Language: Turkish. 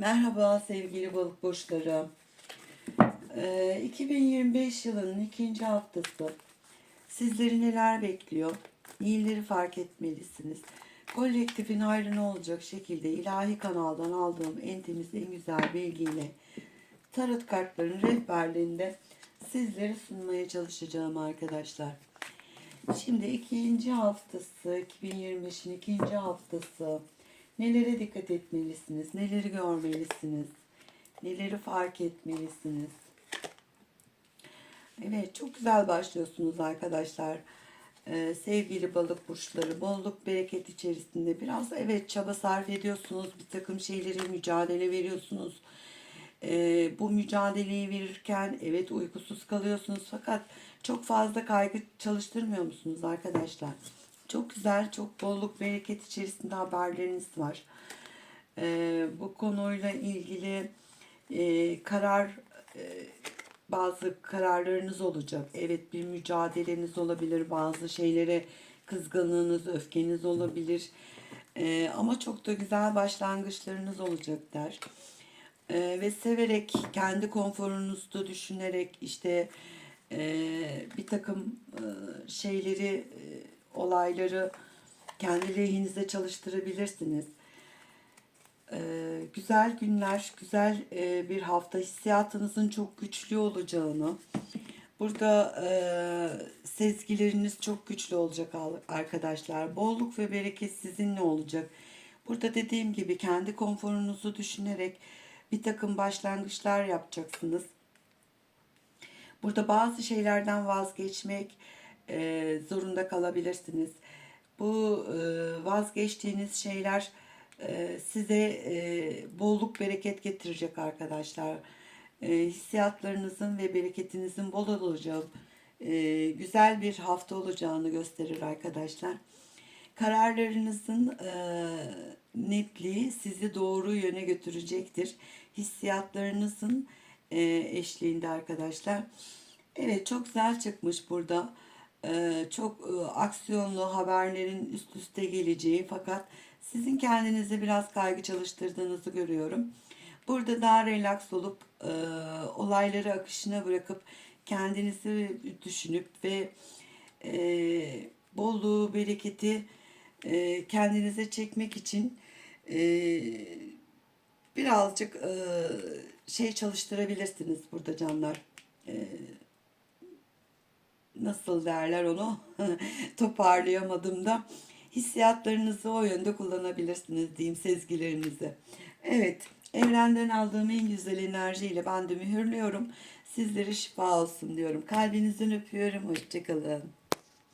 Merhaba sevgili balık burçları. Ee, 2025 yılının ikinci haftası. Sizleri neler bekliyor? Neleri fark etmelisiniz? Kolektifin hayrına olacak şekilde ilahi kanaldan aldığım en temiz, en güzel bilgiyle tarot kartlarının rehberliğinde sizlere sunmaya çalışacağım arkadaşlar. Şimdi ikinci haftası, 2025'in ikinci haftası. Nelere dikkat etmelisiniz? Neleri görmelisiniz? Neleri fark etmelisiniz? Evet, çok güzel başlıyorsunuz arkadaşlar. Ee, sevgili balık burçları, bolluk bereket içerisinde biraz evet çaba sarf ediyorsunuz. Bir takım şeyleri mücadele veriyorsunuz. Ee, bu mücadeleyi verirken evet uykusuz kalıyorsunuz fakat çok fazla kaygı çalıştırmıyor musunuz arkadaşlar? Çok güzel, çok bolluk bereket içerisinde haberleriniz var. Ee, bu konuyla ilgili e, karar e, bazı kararlarınız olacak. Evet bir mücadeleniz olabilir. Bazı şeylere kızgınlığınız, öfkeniz olabilir. Ee, ama çok da güzel başlangıçlarınız olacak der. Ee, ve severek, kendi konforunuzu düşünerek işte e, bir takım e, şeyleri, e, olayları kendi lehinize çalıştırabilirsiniz. Ee, güzel günler, güzel e, bir hafta hissiyatınızın çok güçlü olacağını, burada e, sezgileriniz çok güçlü olacak arkadaşlar. Bolluk ve bereket sizinle olacak. Burada dediğim gibi kendi konforunuzu düşünerek bir takım başlangıçlar yapacaksınız. Burada bazı şeylerden vazgeçmek e, zorunda kalabilirsiniz. Bu e, vazgeçtiğiniz şeyler e, size e, bolluk bereket getirecek arkadaşlar. E, hissiyatlarınızın ve bereketinizin bol olacağı e, güzel bir hafta olacağını gösterir arkadaşlar. Kararlarınızın e, netliği sizi doğru yöne götürecektir. Hissiyatlarınızın e, eşliğinde arkadaşlar. Evet çok güzel çıkmış burada. E, çok e, aksiyonlu haberlerin üst üste geleceği fakat sizin kendinize biraz kaygı çalıştırdığınızı görüyorum. Burada daha relax olup e, olayları akışına bırakıp kendinizi düşünüp ve e, bolluğu, bereketi kendinize çekmek için birazcık şey çalıştırabilirsiniz burada canlar. E, nasıl derler onu toparlayamadım da hissiyatlarınızı o yönde kullanabilirsiniz diyeyim sezgilerinizi. Evet evrenden aldığım en güzel enerjiyle ben de mühürlüyorum. Sizlere şifa olsun diyorum. Kalbinizden öpüyorum. Hoşçakalın.